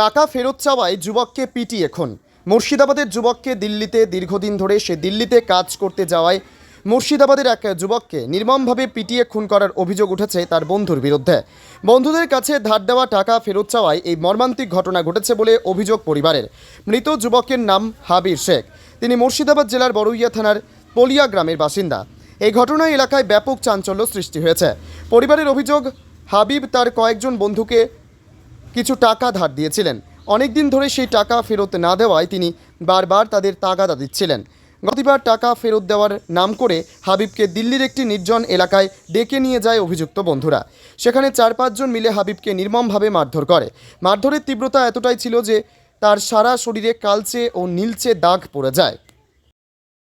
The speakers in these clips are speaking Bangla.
টাকা ফেরত চাওয়ায় যুবককে পিটি এখন মুর্শিদাবাদের যুবককে দিল্লিতে দীর্ঘদিন ধরে সে দিল্লিতে কাজ করতে যাওয়ায় মুর্শিদাবাদের এক যুবককে নির্মমভাবে পিটিয়ে খুন করার অভিযোগ উঠেছে তার বন্ধুর বিরুদ্ধে। বন্ধুদের কাছে ধার দেওয়া টাকা ফেরত চাওয়ায় এই মর্মান্তিক ঘটনা ঘটেছে বলে অভিযোগ পরিবারের। মৃত যুবকের নাম হাবির শেখ। তিনি মুর্শিদাবাদ জেলার বড়ুইয়া থানার পলিয়া গ্রামের বাসিন্দা। এই ঘটনায় এলাকায় ব্যাপক চাঞ্চল্য সৃষ্টি হয়েছে। পরিবারের অভিযোগ, হাবিব তার কয়েকজন বন্ধুকে কিছু টাকা ধার দিয়েছিলেন। অনেক দিন ধরে সেই টাকা ফেরত না দেওয়ায় তিনি বারবার তাদের তাগাদা দিচ্ছিলেন। গতবার টাকা ফেরত দেওয়ার নাম করে হাবিবকে দিল্লির একটি নির্জন এলাকায় ডেকে নিয়ে যায় অভিযুক্ত বন্ধুরা। সেখানে চার পাঁচজন মিলে হাবিবকে নির্মমভাবে মারধর করে। মারধরের তীব্রতা এতটাই ছিল যে তার সারা শরীরে কালচে ও নীলচে দাগ পড়ে যায়।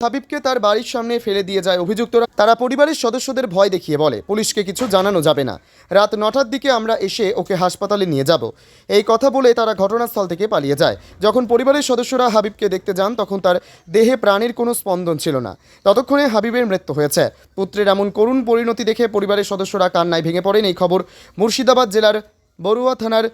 হাবিবকে তার বাড়ির সামনে ফেলে দিয়ে যায় অভিযুক্তরা। তারা পরিবারের সদস্যদের ভয় দেখিয়ে বলে, পুলিশকে কিছু জানানো যাবে না। রাত নটার দিকে আমরা এসে ওকে হাসপাতালে নিয়ে যাব। এই কথা বলে তারা ঘটনাস্থল থেকে পালিয়ে যায়। যখন পরিবারের সদস্যরা হাবিবকে দেখতে যান, তখন তার দেহে প্রাণের কোনো স্পন্দন ছিল না। ততক্ষণে হাবিবের মৃত্যু হয়েছে। পুত্রের এমন করুণ পরিণতি দেখে পরিবারের সদস্যরা কান্নায় ভেঙে পড়েন। এই খবর মুর্শিদাবাদ জেলার বড়ুয়া থানার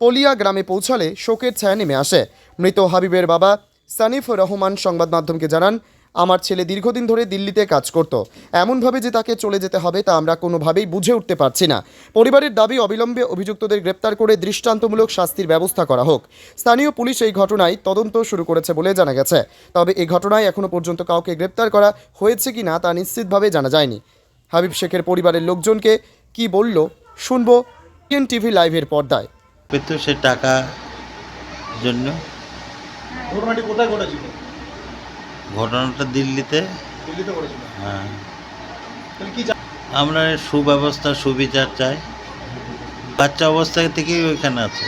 পলিয়া গ্রামে পৌঁছালে শোকের ছায়া নেমে আসে। মৃত হাবিবের বাবা সানিফ রহমান সংবাদ মাধ্যমকে জানান আমার ছেলে দীর্ঘদিন ধরে দিল্লিতে কাজ করত। এমনভাবে যে তাকে চলে যেতে হবে তা আমরা কোনোভাবেই বুঝে উঠতে পারছি না। পরিবারের দাবি অবিলম্বে অভিযুক্তদের গ্রেপ্তার করে দৃষ্টান্তমূলক শাস্তির ব্যবস্থা করা হোক। স্থানীয় পুলিশ এই ঘটনায় তদন্ত শুরু করেছে বলে জানা গেছে। তবে এই ঘটনায় এখনও পর্যন্ত কাউকে গ্রেপ্তার করা হয়েছে কি না তা নিশ্চিতভাবে জানা যায়নি। হাবিব শেখের পরিবারের লোকজনকে কি বলল শুনব এন টিভি লাইভের পর্দায়। পেত সে টাকা জন্য। ঘটনাটি কোথায় ঘটেছিল? ঘটনাটা দিল্লিতে। হ্যাঁ। কি আমরা সুব্যবস্থা সুবিচার চাই। বাচ্চা অবস্থা থেকেই ওইখানে আছে।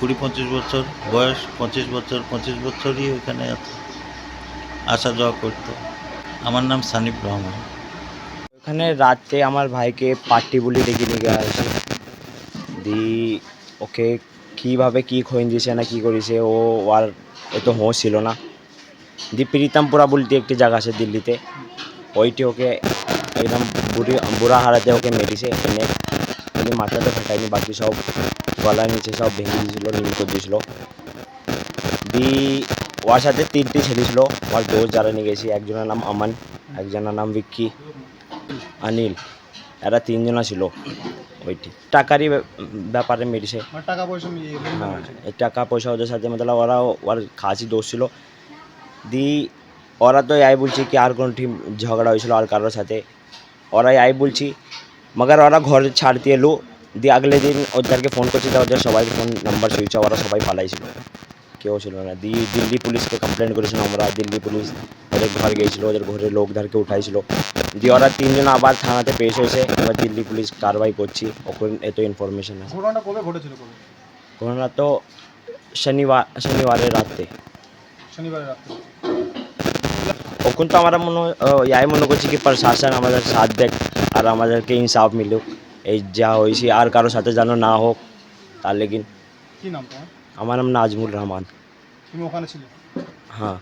কুড়ি পঁচিশ বছর বয়স পঁচিশ বছর পঁচিশ বছরই ওইখানে আছে। আসা যাওয়া করতো। আমার নাম সানিফ রহমান। ওখানে রাতে আমার ভাইকে পার্টি বলে ডেকে নিয়ে গিয়ে আসে। দি ওকে কীভাবে কী খোয়েন দিয়েছে না কী করেছে ও আর এত হোঁশ ছিল না। দি প্রীতমপুরা বলতে একটি জায়গা আছে দিল্লিতে। ওইটি ওকে একদম বুড়ি বুড়া হারাতে ওকে মেরেছে। এনে খালি মাথাতে ফাটায়নি বাকি সব গলা নিচে সব ভেঙে দিয়েছিল নীল করে দিয়েছিল। দি ওর সাথে তিনটি ছেলে ছিল ওর দোষ যারা নিয়ে গেছি একজনের নাম আমান একজনের নাম ভিক্কি অনিল এরা তিনজনা ছিল ওইটি। টাকারই ব্যাপারে মেরেছে। মানে টাকা পয়সা হ্যাঁ টাকা পয়সা ওদের সাথে মতলব ওরা ওর খাসি দোষ ছিল। দি ওরা তো এই বলছি কি আর কোনো টিম ঝগড়া হয়েছিল আর কারোর সাথে। ওরা এই বলছি মগর ওরা ঘর ছাড়তে এলো দিয়ে আগলে দিন ওদেরকে ফোন করছি তা ওদের সবাই ফোন নাম্বার সুইচ ওরা সবাই পালাইছিল কেউ ছিল না। দিয়ে দিল্লি পুলিশকে কমপ্লেন করেছিলাম আমরা দিল্লি পুলিশ ওদের ঘর গিয়েছিল ওদের ঘরের লোকদেরকে উঠাইছিল। দিয়ে ওরা তিনজন আবার থানাতে পেশ হয়েছে এবার দিল্লি পুলিশ কারবাই করছি ওখানে এত ইনফরমেশন আছে। ঘটনাটা কবে ঘটেছিল ঘটনা তো শনিবার শনিবারের রাতে শনিবার রাত্রে। ওখান তো আমরা মনে হয়, আহ, ইয়াই মনে করছি কি প্রশাসন আমাদের সাথ দেখ আর আমাদেরকে ইনসাফ মিলুক এই যা হয়েছে আর কারোর সাথে যেন না হোক তার লেগিন কি নাম তোমার আমার নাম নাজমুল রহমান তুমি ওখানে ছিলে হ্যাঁ